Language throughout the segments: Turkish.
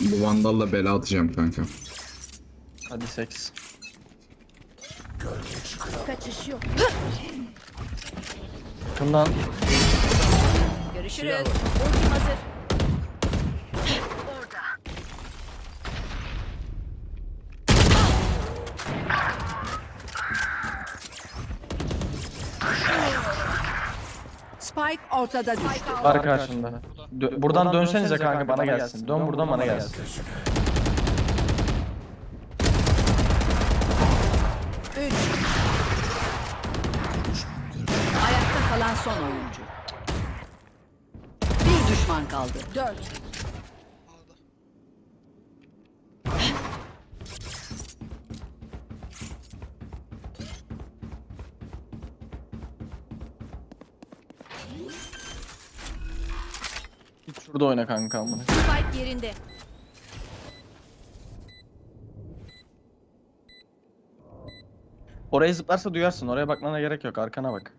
Bu vandalla bela atacağım kanka. Hadi seks. Kaçış yok. Yakından Görüşürüz. Ultim hazır. Spike ortada düştü. var karşında. Dö- buradan dönsenize kanka bana gelsin. Dön buradan bana gelsin. Üç. Ayakta kalan son oyuncu. Bir düşman kaldı. Dört. Git şurada oyna kanka amına. Spike yerinde. Oraya zıplarsa duyarsın. Oraya bakmana gerek yok. Arkana bak.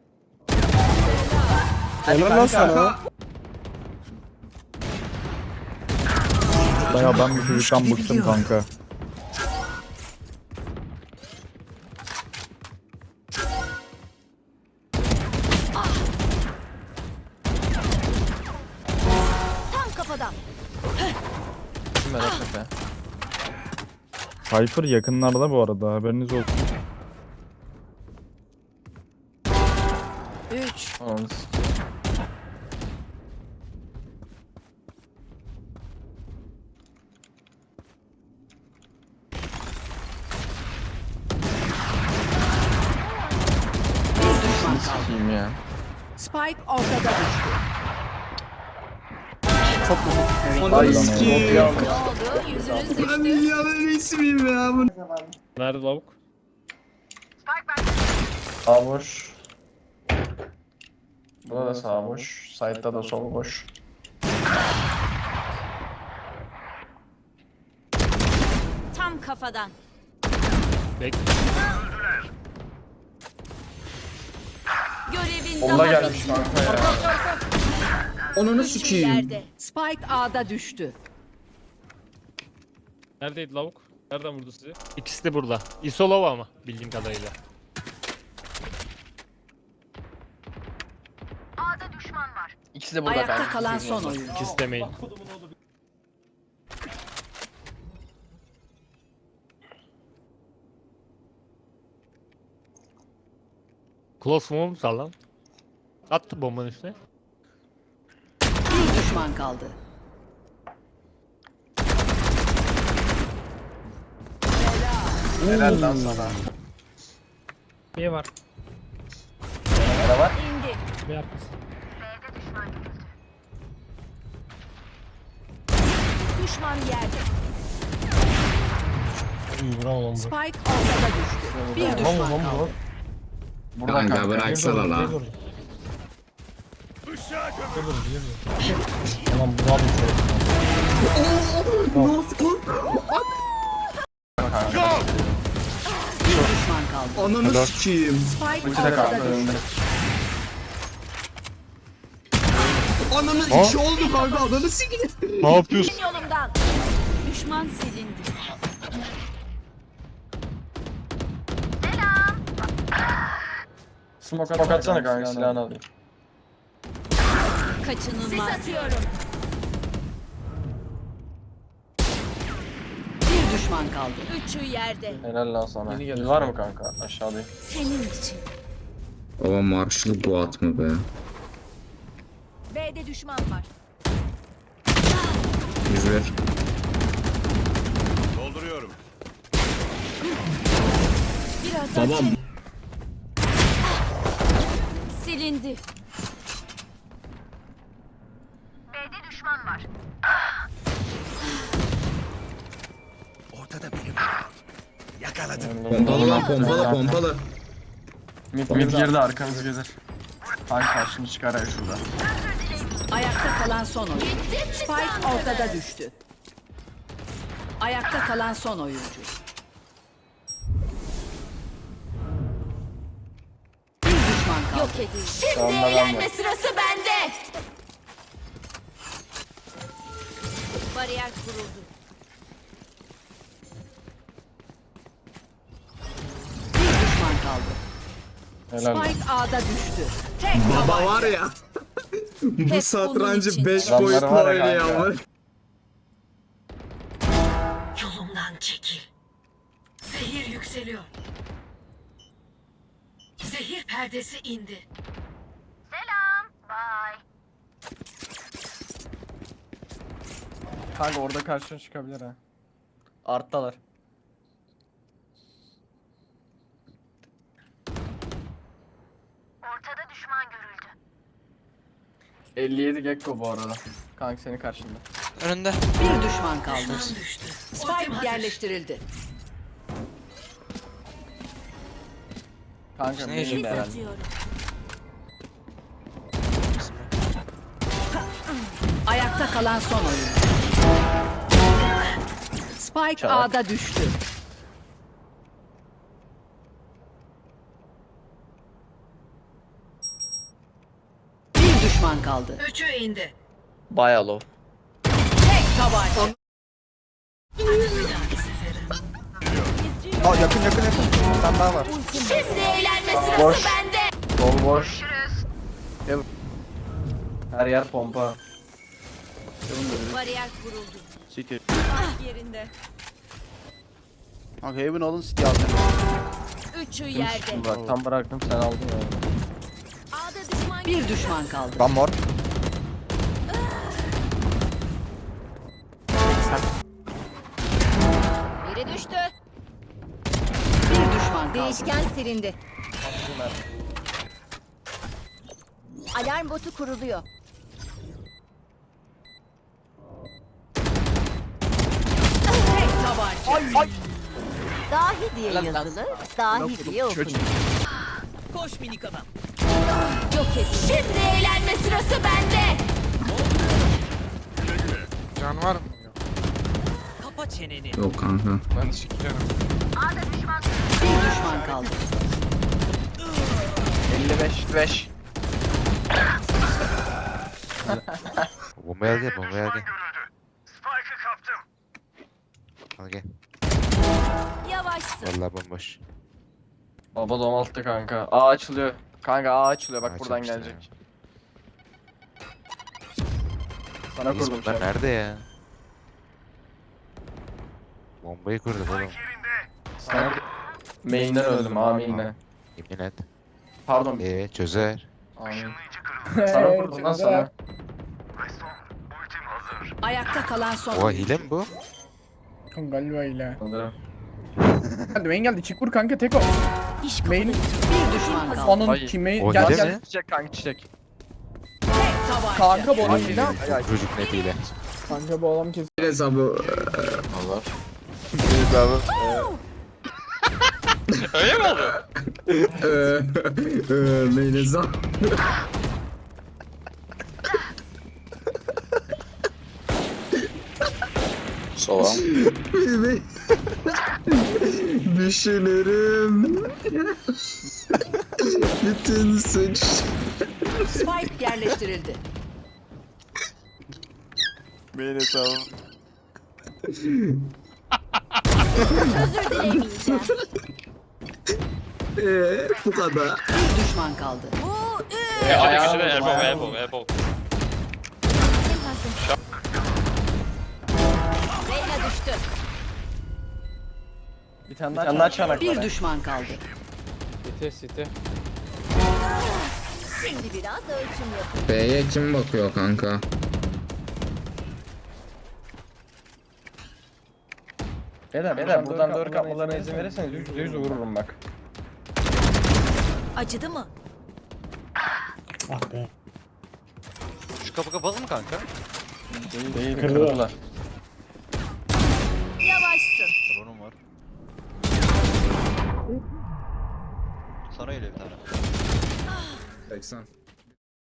Helal lan sana. Baya ben bu çocuktan bıktım kanka. Tam kafadan. Merak etme. Cypher yakınlarda bu arada haberiniz olsun. Üç. Ananı s- Bir düşman kaldı. Sikiyim ya. Spike ortada düştü. Oldu? Yüzünüz düştü. Ben dünyanın ismiyim ya. Bu Nerede lavuk? Sağ boş. Burada da sağ boş. Side'da da sol boş. Tam kafadan. Bek. Görevin daha gelmiş kanka ya. Ananı Üçü sikeyim. yerde. Spike A'da düştü. Neredeydi lavuk? Nereden vurdu sizi? İkisi de burada. Isolova ama bildiğim kadarıyla. İkisi de burada Ayakta kanka. kalan son oyuncu. İkisi de main. Close mu sar lan? Attı bombanın üstüne. Düşman kaldı. Helal lan sana. Niye var? Ne var? İndi. Ne yapıyorsun? Düşman yerde. Spike ortada düştü. Bir düşman kaldı. Burada Kanka kanka. bıraksana. Bir düşman kaldı. Ananı sikeyim. Spike İkisi de kanka ortada düştü. önünde. Ananı iki oldu kanka. Ananı sikeyim. Ne yapıyorsun? Yolumdan. Düşman silindi. Smoke at- atsana kanka silahını alayım. Kaçınılmaz. Sis atıyorum. Bir düşman kaldı. Üçü yerde. Helal lan sana. Yeni var mı kanka? Aşağıdayım. Senin için. Baba marşlı bu atma be. B'de düşman var. 101. Dolduruyorum. Biraz Babam. açın. Yakaladım. Pompala lan pompala pompala. Mid, mid girdi arkanız gelir. Ay karşını çıkar ay şurada. Ayakta kalan son oyuncu. Spike ortada düştü. Ayakta kalan son oyuncu. Bir düşman kaldı. Yok edin. Şimdi eğlenme sırası bende. Bariyer kuruldu. Helal. Spike A'da düştü. Tek Baba var ya. Bu satrancı için. 5 Adamları boyutlu var ya kanka. ama. Yolumdan çekil. Zehir yükseliyor. Zehir perdesi indi. Kanka orada karşına çıkabilir ha. Arttalar. Ortada düşman görüldü. 57 Gekko bu arada. Kanka senin karşında. Önünde. Bir düşman kaldı. Spike yerleştirildi. Kanka Ne benim de herhalde. Ayakta kalan son oyun. Spike Çalak. A'da düştü. Bir düşman kaldı. Üçü indi. Baya low. Tek tabanca. Aa yakın yakın yakın. Bir tane daha var. Şimdi eğlenme sırası Boş. bende. Sol boş. Gel. Her yer pompa. Bariyer kuruldu. City. Ah yerinde. Kanka Heaven alın City alın. Üçü yerde. Bak tam bıraktım sen aldın ya. Bir düşman kaldı. One more. Biri düştü. Bir düşman kaldı. Değişken silindi. Alarm botu kuruluyor. Tek tabanca. Dahi diye yazılır, dahi diye okunur. Koş minik adam. Yok et. Şimdi eğlenme sırası bende. Can var mı? Kapa çeneni. Yok kanka. Ben sikeceğim. Bir düşman kaldı. 55 5. Bomba geldi, bomba geldi. Spike'ı kaptım. Al gel. Yavaşsın. Vallahi bomboş. Baba domalttı kanka. A açılıyor. Kanka A açılıyor bak buradan Açılmışlar gelecek. Sana Biz kurdum bunlar nerede ya? Bombayı kurdum oğlum. Sana Main'den öldüm A main'den. Yemin et. Pardon. Ee çözer. Amin. Sana kurdum lan sana. Ayakta kalan son Oha hile mi bu? Galiba ile. Sanırım. Hadi main geldi. Çık vur kanka tek o. İş Main Bir düşman kaldı. onun Ay. kimi O gel gel. mi? Çiçek kanka çiçek. Tek tabanca. Kanka bu adam Ay, hile. Çocuk net hile. Kanka bu adam kesin. Bir hesabı Allah. Öyle mi oldu? eee eee main hesap. Sola. Düşünürüm. Bütün suç. Spike yerleştirildi. Main hesabım. Özür dilemeyeceğim. Eee bu kadar. Bir düşman kaldı. Bu vurdum, elbow elbow vurdum. elbow. Düştü. Bir tane daha, bir çanak Bir düşman kaldı. City city. Şimdi biraz ölçüm yapın. B'ye kim bakıyor kanka? Beyler beyler buradan doğru kapmalarına izin verirseniz yüz yüz vururum bak. Acıdı mı? Şu kapı kapalı mı kanka? Değil değil kırdılar. Sana öyle bir tane. 80.